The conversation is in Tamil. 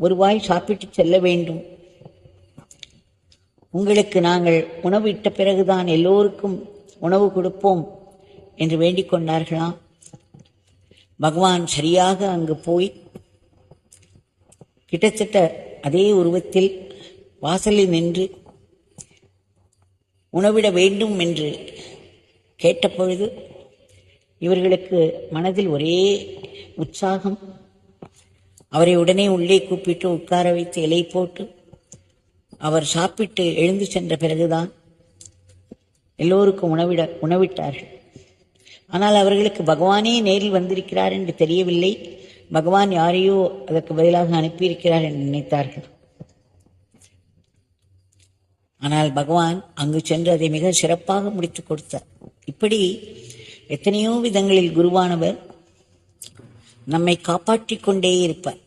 ஒரு வாய் சாப்பிட்டு செல்ல வேண்டும். உங்களுக்கு நாங்கள் உணவு இட்ட பிறகுதான் எல்லோருக்கும் உணவு கொடுப்போம் என்று வேண்டிக் கொண்டார்களாம் பகவான் சரியாக அங்கு போய் கிட்டத்தட்ட அதே உருவத்தில் வாசலில் நின்று உணவிட வேண்டும் என்று கேட்டபொழுது இவர்களுக்கு மனதில் ஒரே உற்சாகம் அவரை உடனே உள்ளே கூப்பிட்டு உட்கார வைத்து இலை போட்டு அவர் சாப்பிட்டு எழுந்து சென்ற பிறகுதான் எல்லோருக்கும் உணவிட உணவிட்டார்கள். ஆனால் அவர்களுக்கு பகவானே நேரில் வந்திருக்கிறார் என்று தெரியவில்லை. பகவான் யாரையோ அதற்கு பதிலாக அனுப்பியிருக்கிறார் என்று நினைத்தார்கள். ஆனால் பகவான் அங்கு சென்று அதை மிக சிறப்பாக முடித்துக் கொடுத்தார். இப்படி எத்தனையோ விதங்களில் குருவானவர் நம்மை காப்பாற்றிக் கொண்டே இருப்பார்.